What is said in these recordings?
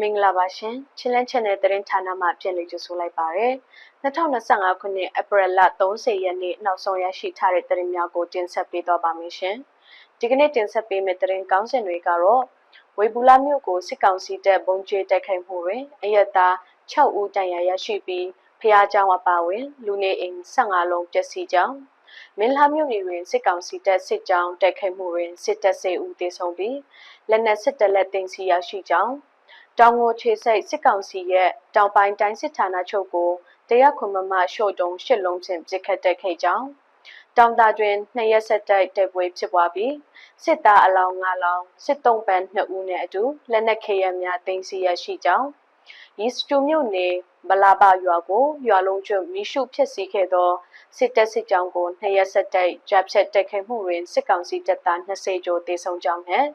မင်္ဂလာပါရှင်ချင်းလန်း channel သတင်းဌာနမှပြန်လည်ကြိုဆိုလိုက်ပါရစေ2025ခုနှစ်ဧပြီလ30ရက်နေ့နောက်ဆုံးရရှိထားတဲ့သတင်းများကိုတင်ဆက်ပေးသွားပါမယ်ရှင်ဒီကနေ့တင်ဆက်ပေးမယ့်သတင်းကောင်းစင်တွေကတော့ဝေဘူလာမြို့ကိုစစ်ကောင်စီတပ်ဘုံကျဲတိုက်ခိုက်မှုတွင်အယက်သား6ဦးတန်ရာရရှိပြီးဖျားเจ้าအပါဝင် လူနေအိမ်15လုံးပျက်စီးကြောင်းမင်းလာမြို့နယ်တွင်စစ်ကောင်စီတပ်စစ်ကြောင်းတိုက်ခိုက်မှုတွင်စစ်တပ်10ဦးသေဆုံးပြီးလက်နက်စစ်တပ်လက်တင်စီရရှိကြောင်း တောင်ကိုခြေစိတ်စစ်ကောင်စီရဲ့တောင်ပိုင်းတိုင်းစစ်ဌာနချုပ်ကိုတရားခွန်မမရှော့တုံးရှစ်လုံးဖြင့်ပစ်ခတ်တိုက်ခိုက်ကြောင်းတောင်တာတွင်နှစ်ရက်ဆက်တိုက်တိုက်ပွဲဖြစ်ပွားပြီးစစ်သားအလောင်း၅လောင်းစစ်တုံးပန်း2ဦးနဲ့အတူလက်နက်ခဲယမ်းများတင်စီရရှိကြောင်းရီစတူမြို့နယ်ဗလာဘရွာကိုရွာလုံးကျွတ်မိရှုဖြစ်စီခဲ့သောစစ်တပ်စစ်ကြောင်းကိုနှစ်ရက်ဆက်တိုက်ဂျပ်ဖြတ်တိုက်ခိုက်မှုတွင်စစ်ကောင်စီတပ်သား20ကျော်သေဆုံးကြောင်းနဲ့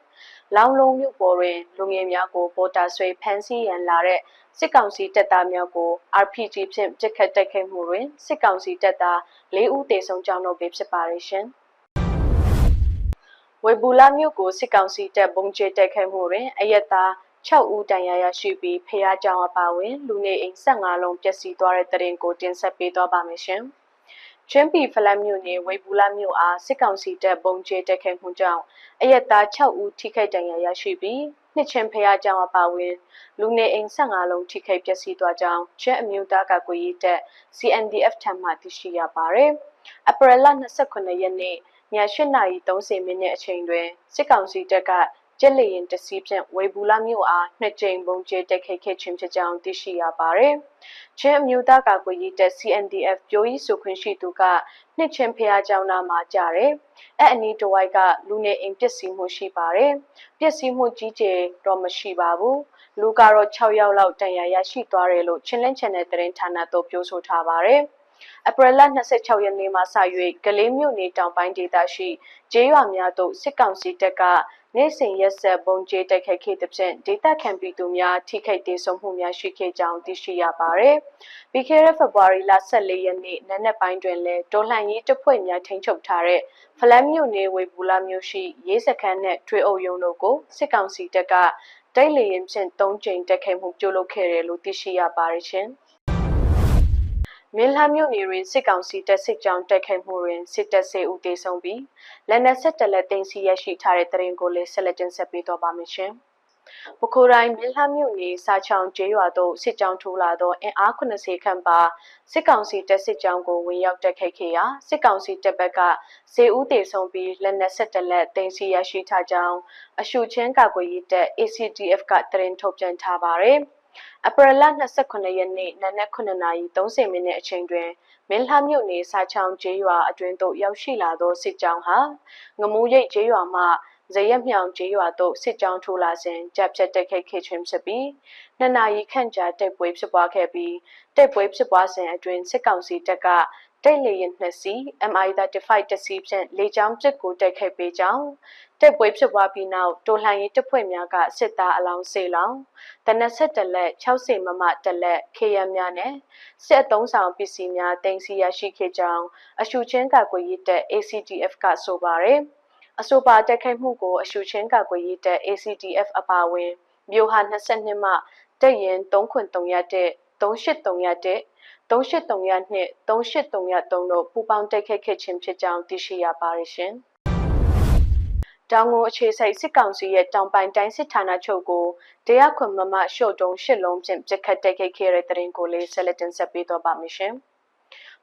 လောင်လုံးမြို့ပေါ်တွင်လူငယ်များကိုပေါ်တာဆွေဖမ်းဆီးရန်လာတဲ့စစ်ကောင်စီတပ်သားများကို RPG ဖြင့်ပစ်ခတ်တိုက်ခိုက်မှုတွင်စစ်ကောင်စီတပ်သား၄ဦးသေဆုံးကြောင်းတို့ပဲဖြစ်ပါရရှင်ဝေဘူလာမြို့ကိုစစ်ကောင်စီတပ်ဘုံကျဲတိုက်ခိုက်မှုတွင်အယက်သား6ဦးတန်ရာရရှိပြီးဖျားကြောင်အပါဝင်လူနေအိမ်15လုံးပျက်စီးသွားတဲ့တဲ့ရင်ကိုတင်ဆက်ပေးသွားပါမယ်ရှင်။ ချင်းပီဖလတ်မြို့နယ်ဝေဘူးလာမြို့အားစစ်ကောင်စီတပ်ပုံကျဲတက်ခဲမှုကြောင့်အရက်သား6ဦးထိခိုက်ဒဏ်ရာရရှိပြီးနှစ်ချင်းဖျားကြောင်အပါဝင်လူနေအိမ်15လုံးထိခိုက်ပျက်စီးသွားကြောင်းချင်းအမျိုးသားကကွေရေးတပ် CNDF ထံမှသိရှိရပါတယ်။အပရလ29ရက်နေ့ည8:30မိနစ်အချိန်တွင်စစ်ကောင်စီတပ်က ကျက်လေရင်တစီးဖြင့်ဝေဘူးလာမြို့အားနှစ်ကြိမ်ပုံကျဲတက်ခိတ်ခဲ့ခြင်းဖြစ်ကြောင်းသိရှိရပါတယ်။ချင်းအမျိုးသားကာကွယ်ရေးတပ် CNDF ပြောရေးဆိုခွင့်ရှိသူကနှစ်ချင်းဖျားကြောင်းနာမှာကြတယ်။အဲ့အနီးတစ်ဝိုက်ကလူနေအိမ်ပျက်စီးမှုရှိပါတယ်။ပျက်စီးမှုကြီးကျယ်တော့မရှိပါဘူး။လူကတော့6ယောက်လောက်တန်ရာရရှိသွားတယ်လို့ချင်းလင်းချန်နယ်သတင်းဌာနတို့ပြောဆိုထားပါတယ်။အပရလ26ရက်နေ့မှစ၍ကလေးမြို့နယ်တောင်ပိုင်းဒေသရှိကျေးရွာများသို့စစ်ကောင်စီတပ်က နေ့စဉ်ရက်ဆက်ပုံကျဲတိုက်ခိုက်ခဲ့သဖြင့်ဒေသခံပြည်သူများထိခိုက်ဒေဆုံးမှုများရှိခဲ့ကြောင်းသိရှိရပါတယ်။ပြီးခဲ့တဲ့ဖေဖော်ဝါရီလ14ရက်နေ့နနက်ပိုင်းတွင်လည်းဒေါ်လှန်ရေးတပ်ဖွဲ့များထိန်းချုပ်ထားတဲ့ဖလန်မြို့နယ်ဝေဘူလာမြို့ရှိရေးစခန်းနဲ့ထွေအုပ်ရုံးတို့ကိုစစ်ကောင်စီတပ်ကတိုက်လေရင်ဖြင့်၃ကြိမ်တိုက်ခိုက်မှုပြုလုပ်ခဲ့တယ်လို့သိရှိရပါတယ်ရှင်။ မင်းလှမြို့နယ်တွင်စစ်ကောင်စီတပ်စစ်ကြောင်းတိုက်ခိုက်မှုတွင်စစ်တပ်စေဦးတေဆုံးပြီးလက်နက်ဆက်တလက်တင်စီရရှိထားတဲ့တရင်ကိုလည်းဆက်လက်တင်ဆက်ပေးတော့ပါမယ်ရှင်။ပခိုတိုင်းမင်းလှမြို့နယ်စာချောင်းကျေးရွာသို့စစ်ကြောင်းထိုးလာသောအင်အား80ခန့်ပါစစ်ကောင်စီတပ်စစ်ကြောင်းကိုဝင်ရောက်တိုက်ခိုက်ခဲ့ရာစစ်ကောင်စီတပ်ဘက်ကစေဦးတေဆုံးပြီးလက်နက်ဆက်တလက်တင်စီရရှိထားကြောင်းအရှုချင်းကာကွယ်ရေးတပ် ACDF ကတရင်ထုတ်ပြန်ထားပါတယ်။ အပရလ29ရက်နေ့နနက်9:30မိနစ်အချိန်တွင်မင်းလှမြို့နယ်စာချောင်းကျေးရွာအတွင်းသို့ရောက်ရှိလာသောစစ်ကြောင်းဟာငမူရိတ်ကျေးရွာမှဇရက်မြောင်ကျေးရွာသို့စစ်ကြောင်းထိုးလာစဉ်တပ်ဖြတ်တိုက်ခိုက်ခဲ့ခြင်းဖြစ်ပြီးနှစ်နာရီခန့်ကြာတိုက်ပွဲဖြစ်ပွားခဲ့ပြီးတိုက်ပွဲဖြစ်ပွားစဉ်အတွင်းစစ်ကောင်စီတပ်ကတိုက်လေယာဉ်နှစ်စီး MI-35 တစီးဖြင့်လေကြောင်းပစ်ကူတိုက်ခိုက်ပေးကြောင်း တိုက်ပွဲဖြစ်ပွားပြီးနောက်တိုလှန်ရေးတပ်ဖွဲ့များကစစ်သားအလောင်းစေလောင်တနက်ဆက်တလက်60မမတလက်ခေရများနဲ့စစ်အုံဆောင်ပစ္စည်းများတင်စီရရှိခဲ့ကြောင်းအရှုချင်းကာကွယ်ရေးတပ် ACDF ကဆိုပါတယ်အဆိုပါတိုက်ခိုက်မှုကိုအရှုချင်းကာကွယ်ရေးတပ် ACDF အပါအဝင်မြို့ဟာ22မှတပ်ရင်303တဲ့3831တဲ့3832နဲ့3833တို့ပူးပေါင်းတိုက်ခိုက်ခဲ့ခြင်းဖြစ်ကြောင်းသိရှိရပါတယ်ရှင်။ တောင်ကိုအခြေစိုက်စစ်ကောင်စီရဲ့တောင်ပိုင်းတိုင်းစစ်ဌာနချုပ်ကိုတရားခွင်မမရှုတ်တုံးရှစ်လုံးဖြင့်ပြစ်ခတ်တိုက်ခိုက်ခဲ့တဲ့တဲ့ရင်ကိုလေးဆက်လက်တင်ဆက်ပေးတော့ပါမယ်ရှင်။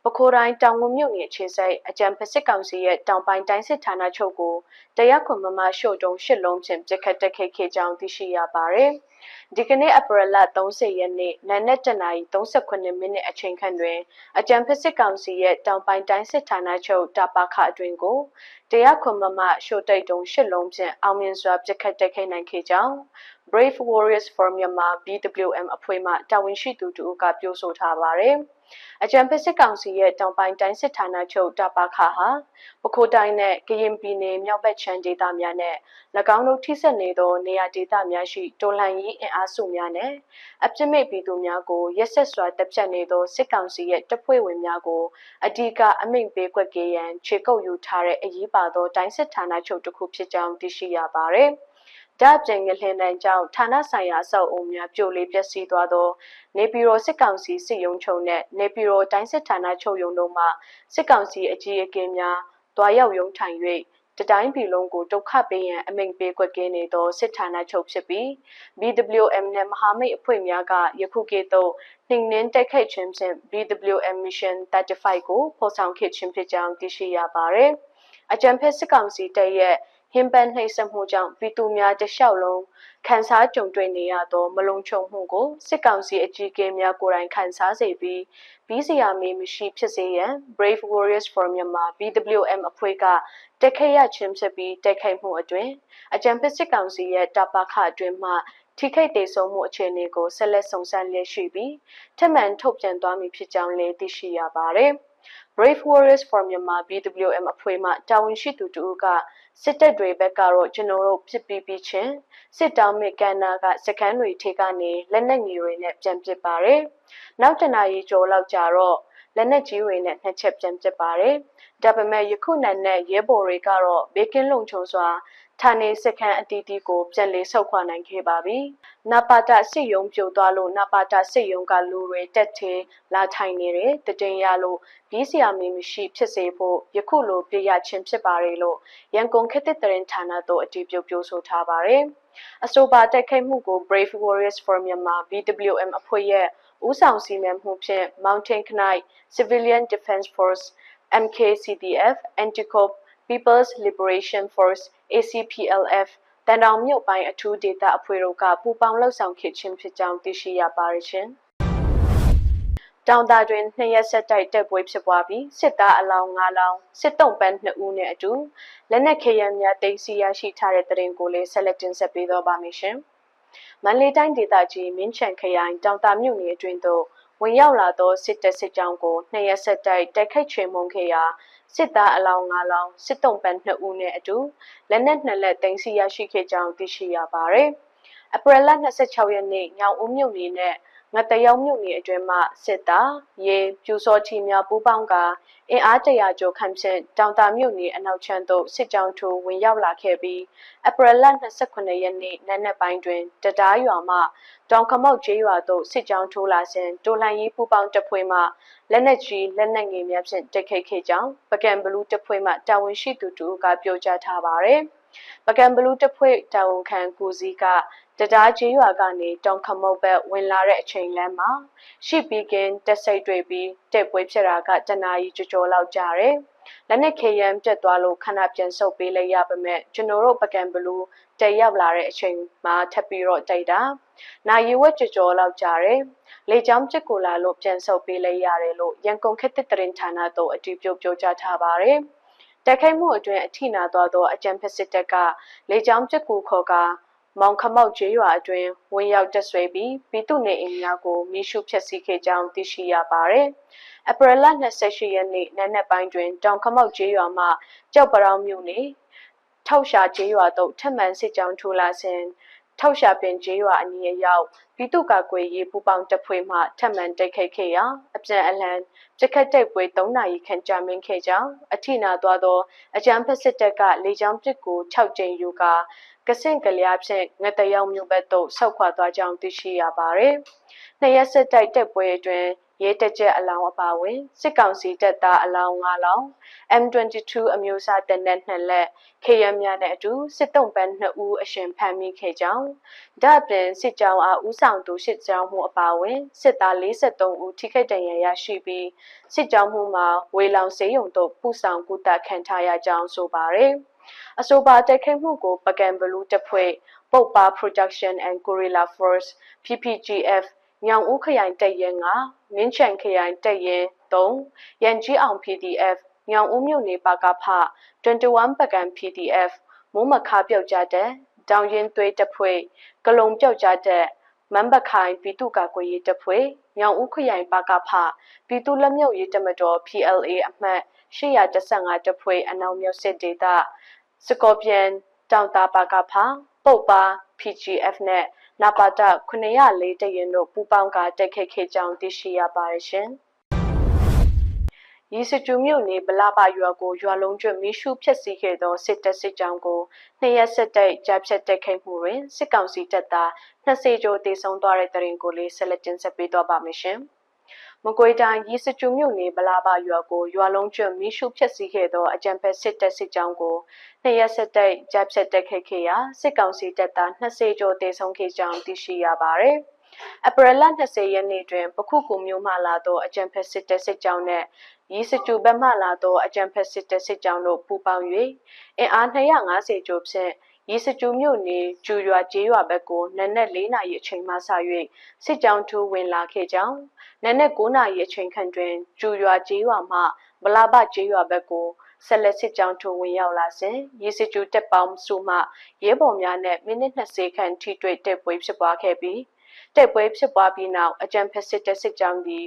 ပခိုးတိုင်းတောင်ငူမြို့နယ်ခြေစိုက်အကြံဖစစ်ကောင်စီရဲ့တောင်ပိုင်းတိုင်းစစ်ဌာနချုပ်ကိုတရားခွန်မမရှို့တုံးရှစ်လုံးဖြင့်ပြစ်ခတ်တက်ခိတ်ခဲ့ကြောင်းသိရှိရပါတယ်။ဒီကနေ့အပရလ30ရက်နေ့နနက်တနာရီ38မိနစ်အချိန်ခန့်တွင်အကြံဖစစ်ကောင်စီရဲ့တောင်ပိုင်းတိုင်းစစ်ဌာနချုပ်တာပါခအတွင်ကိုတရားခွန်မမရှို့တိတ်တုံးရှစ်လုံးဖြင့်အောင်မြင်စွာပြစ်ခတ်တက်ခိတ်နိုင်ခဲ့ကြောင်း Brave Warriors for Myanmar BWM အဖွဲ့မှတာဝန်ရှိသူတို့ကပြောဆိုထားပါတယ်။ အကြံဖက်စစ်ကောင်စီရဲ့တောင်ပိုင်းတိုင်းစစ်ဌာနချုပ်တပါခါဟာပခိုးတိုင်းနဲ့ကရင်ပြည်နယ်မြောက်ဘက်ခြမ်းဒေသများနဲ့၎င်းတို့ထိစပ်နေသောနေရာဒေသများရှိတိုလန်ရေးအင်အားစုများနဲ့အပြစ်မဲ့ပြည်သူများကိုရက်ဆက်စွာတပ်ဖြတ်နေသောစစ်ကောင်စီရဲ့တပ်ဖွဲ့ဝင်များကိုအဓိကအမိန့်ပေးကွက်ကရန်ခြေကုပ်ယူထားတဲ့အရေးပါသောတိုင်းစစ်ဌာနချုပ်တစ်ခုဖြစ်ကြောင်းသိရှိရပါတယ်။။ ဒါ့အပြင်ငလင်တန်းကြောင့်ဌာနဆိုင်ရာအဆောက်အုံများပြိုလေပျက်စီးသွားသောနေပြည်တော်စစ်ကောင်စီစစ်ရုံးချုပ်နှင့်နေပြည်တော်တိုင်းစစ်ဌာနချုပ်ရုံးတို့မှစစ်ကောင်စီအကြီးအကဲများတွားရောက်ရုံးထိုင်၍တတိုင်းပြည်လုံးကိုဒုက္ခပေးရန်အမိန့်ပေးကွက်ကင်းနေသောစစ်ဌာနချုပ်ဖြစ်ပြီး BWM နှင့်မဟာမိတ်အဖွဲ့များကယခုကဲ့သို့နှိမ်နင်းတိုက်ခိုက်ခြင်းဖြင့် BWM Mission 35ကိုဖော်ဆောင်ခဲ့ခြင်းဖြစ်ကြောင်းသိရှိရပါသည်။အကြံဖက်စစ်ကောင်စီတပ်ရဲ့ ဟင်ပန်နှိပ်စက်မှုကြောင့်ပြည်သူများတလျှောက်လုံးခံစားကြုံတွေ့နေရသောမလုံခြုံမှုကိုစစ်ကောင်စီအကြီးအကဲများကိုယ်တိုင်ခံစားစေပြီးပြီးစရာမေးမရှိဖြစ်စေရန် Brave Warriors for Myanmar BWM အဖွဲ့ကတက်ခဲ့ရခြင်းဖြစ်ပြီးတက်ခိုက်မှုအတွင်အကြံဖက်စစ်ကောင်စီရဲ့တပ်ပခအတွင်မှထိခိုက်ဒေဆုံးမှုအခြေအနေကိုဆက်လက်စုံစမ်းလျက်ရှိပြီးထပ်မံထုတ်ပြန်သွားမည်ဖြစ်ကြောင်းလည်းသိရှိရပါတယ်။ Brave Warriors for Myanmar BWM အဖွဲ့မှတာဝန်ရှိသူတို့က စစ်တပ်တွေဘက်ကတော့ကျွန်တော်တို့ဖြစ်ပြီးပြီးချင်းစစ်တောင်းမြကန်နာကစကန်တွေထိကနေလက်နက်ငယ်တွေနဲ့ပြန်ပစ်ပါတယ်။နောက်တနာရီကျော်လောက်ကြာတော့ လက်နက်ကြီးတွေနဲ့နှစ်ချက်ပြန်ပစ်ပါတယ်။ဒါပေမဲ့ယခုနက်နဲ့ရဲဘော်တွေကတော့ဘေကင်းလုံခြုံစွာဌာနေစခန်းအတီးတီးကိုပြန်လည်ဆုတ်ခွာနိုင်ခဲ့ပါပြီ။နပါတစစ်ယုံပြိုသွားလို့နပါတစစ်ယုံကလူတွေတက်သေးလာထိုင်နေတဲ့တည်င်းရလို့ပြီးစရာမင်းမရှိဖြစ်စေဖို့ယခုလိုပြရခြင်းဖြစ်ပါတယ်လို့ရန်ကုန်ခေတ်သစ်တရင်ဌာနသို့အတည်ပြုပြောဆိုထားပါတယ်။အဆိုပါတိုက်ခိုက်မှုကို Brave Warriors for Myanmar BWM အဖွဲ့ရဲ့ ဦးဆောင်စီမံမှုဖြင့် Mountain Knight Civilian Defense Force MKCDF Anticorp People's Liberation Force ACPLF တန်တောင်မြို့ပိုင်းအထူးဒေသအဖွဲ့တို့ကပူးပေါင်းလှုပ်ဆောင်ခဲ့ခြင်းဖြစ်ကြောင်းသိရှိရပါရရှင်။တောင်တာတွင်နှစ်ရက်ဆက်တိုက်တက်ပွဲဖြစ်ပွားပြီးစစ်သားအလောင်း၅လောင်းစစ်တုံးပန်း2ဦးနဲ့အတူလက်နက်ခဲယမ်းများတင်စီရရှိထားတဲ့တရင်ကိုလည်းဆက်လက်တင်ဆက်ပေးတော့ပါမယ်ရှင်။ မန္တလေးတိုင်းဒေသကြီးမင်းချံခရိုင်တောင်တာမြို့နယ်အတွင်းသို့ဝင်ရောက်လာသောစစ်တပ်စစ်ကြောင်းကိုနှစ်ရက်ဆက်တိုက်တိုက်ခိုက်ချေမှုန်းခဲ့ရာစစ်သားအလောင်း၅လောင်းစစ်တုံးပန်း2ဦးနဲ့အတူလက်နက်2လက်တင်စီရရှိခဲ့ကြောင်းသိရှိရပါတယ်။အပရလ26ရက်နေ့ညောင်ဦးမြို့နယ်နဲ့ ငတရုံမြို့နယ်အတွင်းမှစစ်သားရေပြူစောချီများပူးပေါင်းကအင်အားတရာကျော်ခန့်ဖြင့်တောင်တာမြို့နယ်အနောက်ချမ်းသို့စစ်ကြောင်းထိုးဝင်ရောက်လာခဲ့ပြီးအပရလ29ရက်နေ့နံနက်ပိုင်းတွင်တတားရွာမှတောင်ခမောက်ကျေးရွာသို့စစ်ကြောင်းထိုးလာစဉ်တိုလန်ရေးပူးပေါင်းတပ်ဖွဲ့မှလက်နက်ကြီးလက်နက်ငယ်များဖြင့်တိုက်ခိုက်ခဲ့ကြောင်းပကံဘလူးတပ်ဖွဲ့မှတာဝန်ရှိသူတို့ကပြောကြားထားပါသည်ပကံဘလူးတပ်ဖွဲ့တာဝန်ခံကိုစီက တတားကြီးရွာကနေတောင်ခမုတ်ဘက်ဝင်လာတဲ့အချိန်လမ်းမှာရှိပီကင်တက်စိတ်တွေ့ပြီးတက်ပွဲဖြစ်တာကတနာရီကြောကြောလောက်ကြာတယ်။လက်နဲ့ခေရန်ပြတ်သွားလို့ခဏပြန်ဆုပ်ပေးလိုက်ရပါမဲ့ကျွန်တော်တို့ပကံဘလူးတက်ရောက်လာတဲ့အချိန်မှာထပ်ပြီးတော့တိုက်တာ။နိုင်ဝက်ကြောကြောလောက်ကြာတယ်။လေကြောင်းပြစ်ကိုလာလို့ပြန်ဆုပ်ပေးလိုက်ရတယ်လို့ရန်ကုန်ခေတ်သစ်တရင်ဌာနသို့အတည်ပြုပြောကြားထားပါတယ်။တိုက်ခိုက်မှုအတွင်းအထိနာသွားသောအကြံဖက်စစ်တပ်ကလေကြောင်းပြစ်ကူခေါ်ကာ မောင်ခမောက်ကျေးရွာအတွင်းဝင်ရောက်တက်ဆွဲပြီးပြည်သူနေအိမ်များကိုမိရှုဖျက်ဆီးခဲ့ကြောင်းသိရှိရပါတယ်။အပရလ28ရက်နေ့နံနက်ပိုင်းတွင်တောင်ခမောက်ကျေးရွာမှကြောက်ပရောင်းမြို့နယ်ထောက်ရှာကျေးရွာသို့ထပ်မံစစ်ကြောင်းထိုးလာစဉ်ထောက်ရှာပင်ကျေးရွာအနီးအရောက်ပြည်သူ့ကာကွယ်ရေးပူးပေါင်းတပ်ဖွဲ့မှထပ်မံတိုက်ခိုက်ခဲ့ရာအပြန်အလှန်ပြစ်ခတ်တိုက်ပွဲ3နာရီခန့်ကြာမြင့်ခဲ့ကြောင်းအထိနာသွားသောအကြမ်းဖက်စစ်တပ်ကလေကြောင်းပစ်ကို6ကြိမ်ယူကာ ကဆင့်ကလျားဖြင့်ငတရောင်မြို့ဘက်သို့ဆောက်ခွာသွားကြောင်းသိရှိရပါသည်။နှစ်ရက်ဆက်တိုက်တက်ပွဲအတွင်းရဲတက်ချက်အလောင်းအပါဝင်စစ်ကောင်စီတပ်သားအလောင်း၅လောင်း M22 အမျိုးအစားတပ်နက်နှစ်လက် KM များနဲ့အတူစစ်တုံးပန်း2ဦးအရှင်ဖမ်းမိခဲ့ကြောင်းဒါ့အပြင်စစ်ကြောင်းအားဦးဆောင်သူစစ်ကြောင်းမှုအပါဝင်စစ်သား43ဦးထိခိုက်ဒဏ်ရာရရှိပြီးစစ်ကြောင်းမှုမှာဝေလောင်စေးရုံတို့ပူဆောင်ကူတာခံထားရကြောင်းဆိုပါရယ် အဆိုပါတိုက်ခိုက်မှုကို ပကံဘလူးတပ်ဖွဲ့ပုတ်ပါ Production and Gorilla Force PPGF ညောင်ဦးခရိုင်တပ်ရဲ9မင်းချန်ခရိုင်တပ်ရဲ3ရန်ကြီးအောင် PDF ညောင်ဦးမြို့နယ်ပါကဖ21ပကံ PDF မိုးမခါပြောက်ကြတဲ့တောင်ရင်သွေးတပ်ဖွဲ့ကလုံပြောက်ကြတဲ့ မန်ဘခိုင်ပြည်သူ့ကာကွယ်ရေးတပ်ဖွဲ့ညောင်ဦးခရိုင်ပါကဖပြည်သူလက်မြုပ်ရေးတမတော် PLA အမှတ်815တပ်ဖွဲ့အနောက်မြောက်စစ်ဒေသစကော်ပီယန်တောင်တာပါကဖပုတ်ပါ PGF နဲ့နပါတ904တရင်တို့ပူးပေါင်းကတိုက်ခိုက်ခဲ့ကြောင်းသိရှိရပါတယ်ရှင် ရီစကျူမြို့နယ်ဗလာပါရွာကိုရွာလုံးကျွတ်မီးရှုဖျက်ဆီးခဲ့သောစစ်တပ်စစ်ကြောင်းကိုနှစ်ရက်ဆက်တိုက်ကြားဖြတ်တိုက်ခိုက်မှုတွင်စစ်ကောင်စီတပ်သား20ကျော်တေဆုံးသွားတဲ့တရင်ကိုလေးဆက်လက်တင်ဆက်ပေးသွားပါမယ်ရှင်။မကွေတိုင်းရီစကျူမြို့နယ်ဗလာပါရွာကိုရွာလုံးကျွတ်မီးရှုဖျက်ဆီးခဲ့သောအကြံဖက်စစ်တပ်စစ်ကြောင်းကိုနှစ်ရက်ဆက်တိုက်ကြားဖြတ်တိုက်ခိုက်ခဲ့ရာစစ်ကောင်စီတပ်သား20ကျော်တေဆုံးခဲ့ကြောင်းသိရှိရပါတယ်။အပရလ20ရက်နေ့တွင်ပခုကူမျိုးမှလာသောအကြံဖက်စစ်တပ်စစ်ကြောင်းနှင့် ရီစကျူဘက်မှလာသောအကြံဖက်စစ်တပ်စစ်ကြောင်းတို့ပူးပေါင်း၍အင်အား250ကျော်ဖြင့်ရီစကျူမြို့နယ်ကျူရွာကျေးရွာဘက်ကိုနနက်၄နာရီအချိန်မှစ၍စစ်ကြောင်းထိုးဝင်လာခဲ့ကြောင်းနနက်9နာရီအချိန်ခန့်တွင်ကျူရွာကျေးရွာမှဗလာဘကျေးရွာဘက်ကိုဆက်လက်စစ်ကြောင်းထိုးဝင်ရောက်လာစဉ်ရေစကျူတက်ပေါင်းစုမှရဲဘော်များနဲ့မိနစ်20ခန့်ထိတွေ့တက်ပွဲဖြစ်ပွားခဲ့ပြီးတိုက်ပွဲဖြစ်ပွားပြီးနောက်အကြံဖက်စစ်တပ်စစ်ကြောင်းသည်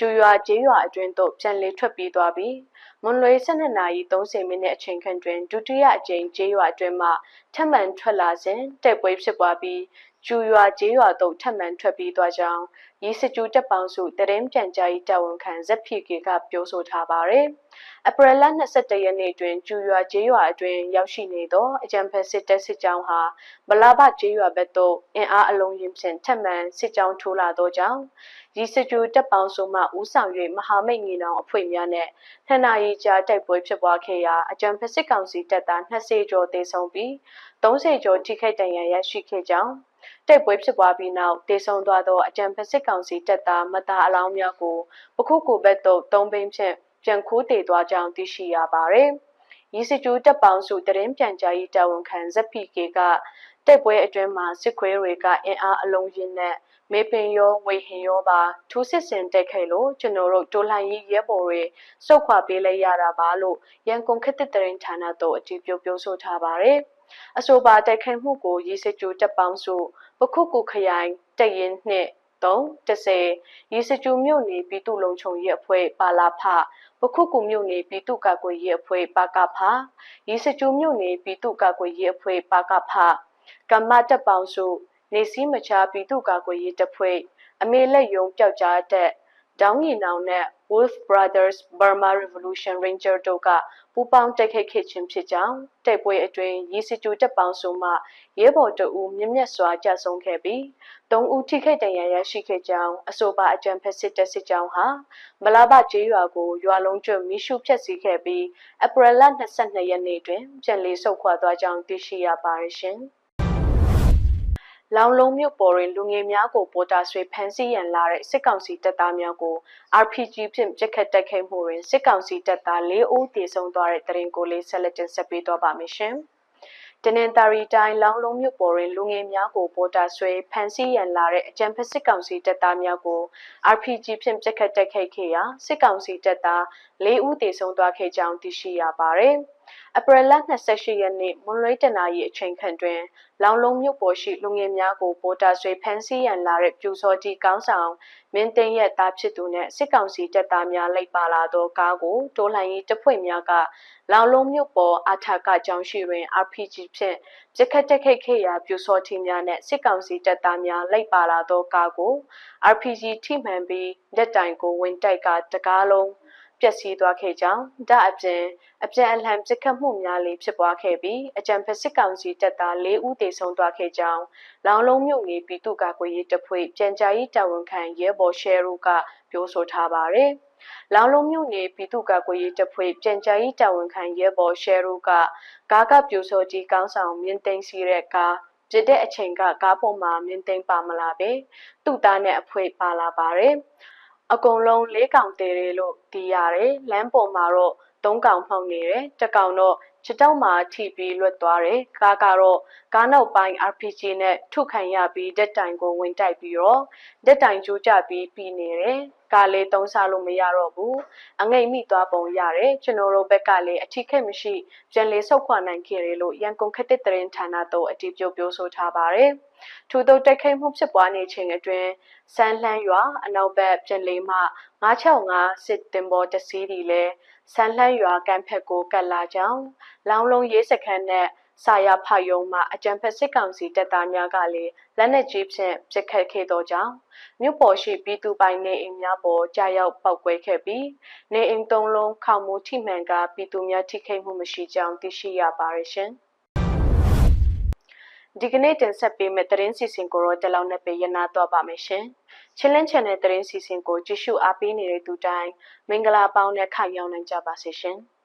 ကျူရွာကျေးရွာအတွင်းသို့ပြန်လည်ထွက်ပြေးသွားပြီးမွန်လွေ12နာရီ30မိနစ်အချိန်ခန့်တွင်ဒုတိယအကြိမ်ကျေးရွာအတွင်းမှထပ်မံထွက်လာစဉ်တိုက်ပွဲဖြစ်ပွားပြီး ကျူရွာကျေးရွာသို့ထပ်မံထွက်ပြေးသွားကြောင်းရီစကျူတပ်ပေါင်းစုတရင်ပြန်ကြားရေးတာဝန်ခံဇက်ဖီကေကပြောဆိုထားပါတယ်။အပရလ22ရက်နေ့တွင်ကျူရွာကျေးရွာအတွင်းရောက်ရှိနေသောအကြံဖက်စစ်တပ်စစ်ကြောင်းဟာမလာဘကျေးရွာဘက်သို့အင်အားအလုံးရင်ဖြင့်ထပ်မံစစ်ကြောင်းထိုးလာသောကြောင့်ရီစကျူတပ်ပေါင်းစုမှဦးဆောင်၍မဟာမိတ်ငီနောင်အဖွဲ့များနဲ့နှစ်နာရီကြာတိုက်ပွဲဖြစ်ပွားခဲ့ရာအကြံဖက်စစ်ကောင်စီတပ်သား20ကျော်သေဆုံးပြီး30ကျော်ထိခိုက်ဒဏ်ရာရရှိခဲ့ကြောင်း တိုက်ပွဲဖြစ်ပွားပြီးနောက်တေဆုံသွားသောအကြံဖက်စစ်ကောင်စီတပ်သားမသားအလောင်းများကိုပခုကူဘက်သို့တုံးပင်းဖြင့်ပြန်ခိုးတေသွားကြောင်းသိရှိရပါသည်။ရီစကျူတပ်ပေါင်းစုတရင်ပြန်ကြားရေးတာဝန်ခံဇက်ပီကေကတိုက်ပွဲအတွင်းမှာစစ်ခွေးတွေကအင်အားအလုံးရင်းနဲ့ မေပင်ရောဝေဟင်ရောပါထူးစစ်စင်တက်ခဲ့လို့ကျွန်တော်တို့တိုလှန်ရေးရဲဘော်တွေစုတ်ခွာပေးလိုက်ရတာပါလို့ရန်ကုန်ခေတ်သစ်တရင်ဌာနတို့အကြည့်ပြုပြောဆိုထားပါတယ်။အဆိုပါတိုက်ခိုက်မှုကိုရေစကြိုတပ်ပေါင်းစုပခုတ်ကူခရိုင်တရင်နှင့်310ရေစကြိုမြို့နယ်ပြည်သူ့လုံခြုံရေးအဖွဲ့ပါလာဖပခုတ်ကူမြို့နယ်ပြည်သူ့ကာကွယ်ရေးအဖွဲ့ပါကဖရေစကြိုမြို့နယ်ပြည်သူ့ကာကွယ်ရေးအဖွဲ့ပါကဖကမ္မတပ်ပေါင်းစု နေစည်းမချပြည်သူ့ကာကွယ်ရေးတပ်ဖွဲ့အမေလက်ယုံပျောက်ကြားတဲ့ဒေါင်းရီနောင်နဲ့ Wolf Brothers Burma Revolution Ranger တို့ကပူးပေါင်းတိုက်ခိုက်ခဲ့ခြင်းဖြစ်ကြောင်းတိုက်ပွဲအတွင်းရီစီတူတပ်ပေါင်းစုမှရဲဘော်တအူမြင့်မြတ်စွာကြဆုံးခဲ့ပြီး၃ဦးထိခိုက်ဒဏ်ရာရရှိခဲ့ကြောင်းအဆိုပါအကြံဖက်စစ်တပ်စစ်ကြောင်းဟာမလာဘကျေးရွာကိုရွာလုံးကျွတ်မိရှုဖျက်ဆီးခဲ့ပြီးအပရလ22ရက်နေ့တွင်ပြန်လည်ဆုတ်ခွာသွားကြောင်းသိရှိရပါရရှင်။ လောင်လုံးမြို့ပေါ်တွင်လူငယ်များကိုပေါ်တာဆွေဖမ်းဆီးရန်လာတဲ့စစ်ကောင်စီတပ်သားများကို RPG ဖြင့်ပစ်ခတ်တိုက်ခိုက်မှုတွင်စစ်ကောင်စီတပ်သား၄ဦးသေဆုံးသွားတဲ့တရင်ကိုလေးဆက်လက်တင်ဆက်ပေးသွားပါမယ်ရှင်။တနင်္သာရီတိုင်းလောင်လုံးမြို့ပေါ်တွင်လူငယ်များကိုပေါ်တာဆွေဖမ်းဆီးရန်လာတဲ့အကြံဖက်စစ်ကောင်စီတပ်သားများကို RPG ဖြင့်ပစ်ခတ်တိုက်ခိုက်ခဲ့ရာစစ်ကောင်စီတပ်သား၄ဦးသေဆုံးသွားခဲ့ကြောင်းသိရှိရပါတယ်။ အပရလ28ရက်နေ့မွန်လွဲတနာရီအချိန်ခန့်တွင် လောင်လုံးမြို့ပေါ်ရှိလူငယ်များကိုပေါ်တာဆွေဖမ်းဆီးရန်လာတဲ့ပြူစောကြီးကောင်းဆောင်မင်းသိန်းရဲ့သားဖြစ်သူနဲ့စစ်ကောင်စီတပ်သားများလိုက်ပါလာသောကားကိုတိုးလှန်ရေးတပ်ဖွဲ့များကလောင်လုံးမြို့ပေါ်အထာကကျောင်းရှိတွင် RPG ဖြင့်ပြစ်ခတ်တက်ခိတ်ခေရာပြူစောတီများနဲ့စစ်ကောင်စီတပ်သားများလိုက်ပါလာသောကားကို RPG ထိမှန်ပြီးလက်တိုင်ကိုဝင်တိုက်ကတကားလုံး ပျက်စီးသွားခဲ့ကြောင်းဒါအပြင်အပြန်အလှန်ပစ်ခတ်မှုများလည်းဖြစ်ပွားခဲ့ပြီးအကြံဖက်စစ်ကောင်စီတပ်သား၄ဦးသေဆုံးသွားခဲ့ကြောင်းလောင်လုံးမြို့နယ်ပြည်သူ့ကာကွယ်ရေးတပ်ဖွဲ့ပြန်ကြားရေးတာဝန်ခံရဲဘော်ရှယ်ရူကပြောဆိုထားပါတယ်။လောင်လုံးမြို့နယ်ပြည်သူ့ကာကွယ်ရေးတပ်ဖွဲ့ပြန်ကြားရေးတာဝန်ခံရဲဘော်ရှယ်ရူကကားကပြိုစောကြီးကောင်းဆောင်မြင်းသိမ်းစီတဲ့ကားပြစ်တဲ့အချိန်ကကားပေါ်မှာမြင်းသိမ်းပါမလာပဲသူ့သားနဲ့အဖွဲပါလာပါတယ်။ အကုန်လုံးလေးကောင်သေးတယ်လို့သိရတယ်လမ်းပေါ်မှာတော့သုံးကောင်ဖောက်နေတယ်တစ်ကောင်တော့ခြေတောက်မှာထိပြီးလွတ်သွားတယ်ကားကတော့ကားနောက်ပိုင်း RPG နဲ့ထုခံရပြီးဓာတ်တိုင်ကိုဝင်တိုက်ပြီးတော့ဓာတ်တိုင်ကျိုးကျပြီးပြီးနေတယ်ကားလေးသုံးစားလို့မရတော့ဘူးအငိမ့်မိသွားပုံရတယ်ကျွန်တော်တို့ဘက်ကလည်းအထီးခက်မရှိပြန်လေးဆုတ်ခွာနိုင်ခဲ့တယ်လို့ရန်ကုန်ခက်တဲ့တရင်ဌာနတို့အတည်ပြုပြောဆိုထားပါတယ်ထို့သောတိုက်ခိုက်မှုဖြစ်ပွားနေချိန်အတွင်းစမ်းလှမ်းရွာအနောက်ဘက်ပြန်လေးမှ965စစ်တင်ပေါ်တစီးဒီလဲ စမ်းလှမ်းရွာကမ်းဖက်ကိုကတ်လာကြောင်းလောင်လုံးရေးစခန်းနဲ့စာရဖတ်ယုံမှအကြံဖက်စစ်ကောင်စီတပ်သားများကလည်းလက်နက်ကြီးဖြင့်ပစ်ခတ်ခဲ့သောကြောင့်မြို့ပေါ်ရှိပြည်သူပိုင်နေအိမ်များပေါ်ကြားရောက်ပောက်ကွဲခဲ့ပြီးနေအိမ်သုံးလုံးခေါင်မိုးထိမှန်ကပြည်သူများထိခိုက်မှုမရှိကြောင်းသိရှိရပါရရှင်။ဒီကနေ့တင်ဆက်ပေးမယ့်သတင်းစီစဉ်ကိုတော့ဒီလောက်နဲ့ပဲရနာတော့ပါမယ်ရှင်။ ချင်းလင်း channel သတင်းစီစဉ်ကိုကြည့်ရှုအားပေးနေတဲ့သူတိုင်းမင်္ဂလာပေါင်းနဲ့ခိုင်ရောက်နိုင်ကြပါစေရှင်။